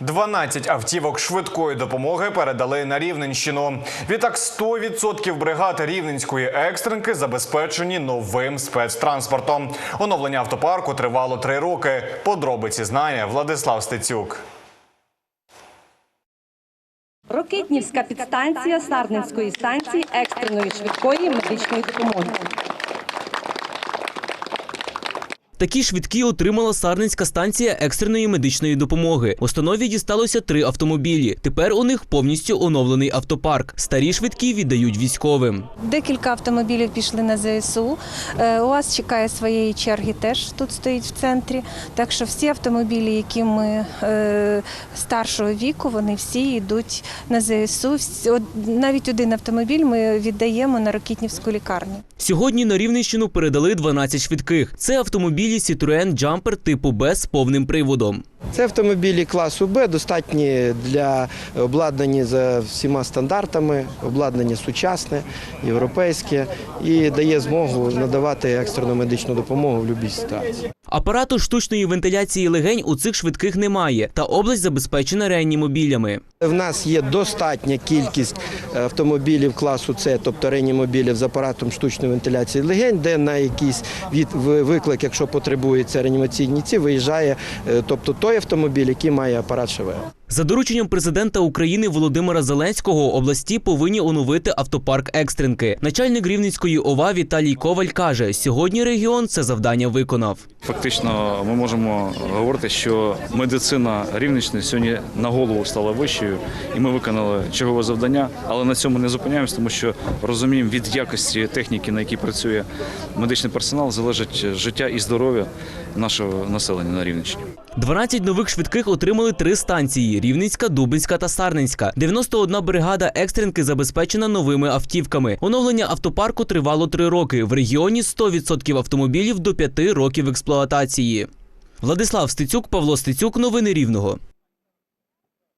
12 автівок швидкої допомоги передали на Рівненщину. Відтак 100% бригад рівненської екстренки забезпечені новим спецтранспортом. Оновлення автопарку тривало три роки. Подробиці знає Владислав Стецюк. Рокитнівська підстанція Сарненської станції екстреної швидкої медичної допомоги. Такі швидкі отримала Сарненська станція екстреної медичної допомоги. Установі дісталося три автомобілі. Тепер у них повністю оновлений автопарк. Старі швидкі віддають військовим. Декілька автомобілів пішли на ЗСУ. Е, УАЗ чекає своєї черги, теж тут стоїть в центрі. Так що всі автомобілі, які ми е, старшого віку, вони всі йдуть на ЗСУ. Навіть один автомобіль ми віддаємо на Рокітнівську лікарню. Сьогодні на Рівненщину передали 12 швидких. Це автомобілі Citroën Jumper типу Б з повним приводом. Це автомобілі класу Б, достатні для обладнані за всіма стандартами, обладнання сучасне, європейське і дає змогу надавати екстрену медичну допомогу в будь-якій ситуації. Апарату штучної вентиляції легень у цих швидких немає, та область забезпечена реанімобілями. В нас є достатня кількість автомобілів класу С, тобто реанімобілів з апаратом штучної вентиляції легень, де на якийсь від виклик, якщо потребується реанімаційні ці, виїжджає, е, тобто той автомобіль, який має апарат ШВЛ. За дорученням президента України Володимира Зеленського області повинні оновити автопарк екстренки. Начальник Рівненської ОВА Віталій Коваль каже, сьогодні регіон це завдання виконав. Фактично, ми можемо говорити, що медицина Рівненщини сьогодні на голову стала вищою, і ми виконали чергове завдання. Але на цьому не зупиняємося, тому що розуміємо, від якості техніки, на якій працює медичний персонал, залежить життя і здоров'я нашого населення на Рівненщині. 12 нових швидких отримали три станції: Рівненська, Дубинська та Сарненська. 91 бригада екстренки забезпечена новими автівками. Оновлення автопарку тривало три роки. В регіоні 100% автомобілів до п'яти років експлуатації. Владислав Стецюк, Павло Стецюк. Новини Рівного.